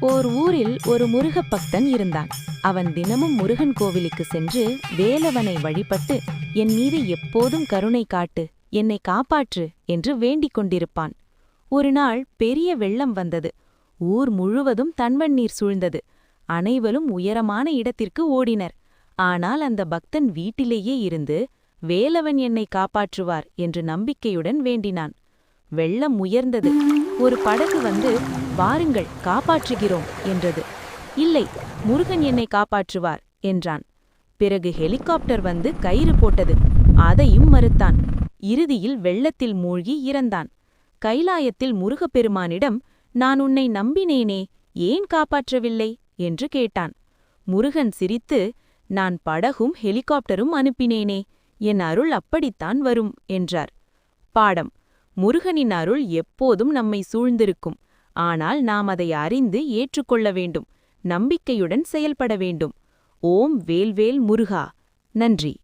ஓர் ஊரில் ஒரு முருகப் பக்தன் இருந்தான். அவன் தினமும் முருகன் கோவிலுக்கு சென்று வேலவனை வழிபட்டு என் மீது எப்போதும் கருணை காட்டு என்னை காப்பாற்று என்று வேண்டிக் கொண்டிருப்பான். ஒரு நாள் பெரிய வெள்ளம் வந்தது. ஊர் முழுவதும் தன்வண்ணீர் சூழ்ந்தது. அனைவரும் உயரமான இடத்திற்கு ஓடினர். ஆனால் அந்த பக்தன் வீட்டிலேயே இருந்து வேலவன் என்னை காப்பாற்றுவார் என்று நம்பிக்கையுடன் வேண்டினான். வெள்ளம் உயர்ந்தது. ஒரு படகு வந்து வாருங்கள் காப்பாற்றுகிறோம் என்றது. இல்லை முருகன் என்னை காப்பாற்றுவார் என்றான். பிறகு ஹெலிகாப்டர் வந்து கயிறு போட்டது. அதையும் மறுத்தான். இறுதியில் வெள்ளத்தில் மூழ்கி இறந்தான். கைலாயத்தில் முருகப்பெருமானிடம் நான் உன்னை நம்பினேனே ஏன் காப்பாற்றவில்லை? என்று கேட்டான். முருகன் சிரித்து நான் படகும் ஹெலிகாப்டரும் அனுப்பினேனே என் அருள் அப்படித்தான் வரும் என்றார். பாடம். முருகனின் அருள் எப்போதும் நம்மை சூழ்ந்திருக்கும். ஆனால் நாம் அதை அறிந்து ஏற்றுக்கொள்ள வேண்டும் நம்பிக்கையுடன் செயல்பட வேண்டும். ஓம் வேல்வேல் முருகா. நன்றி.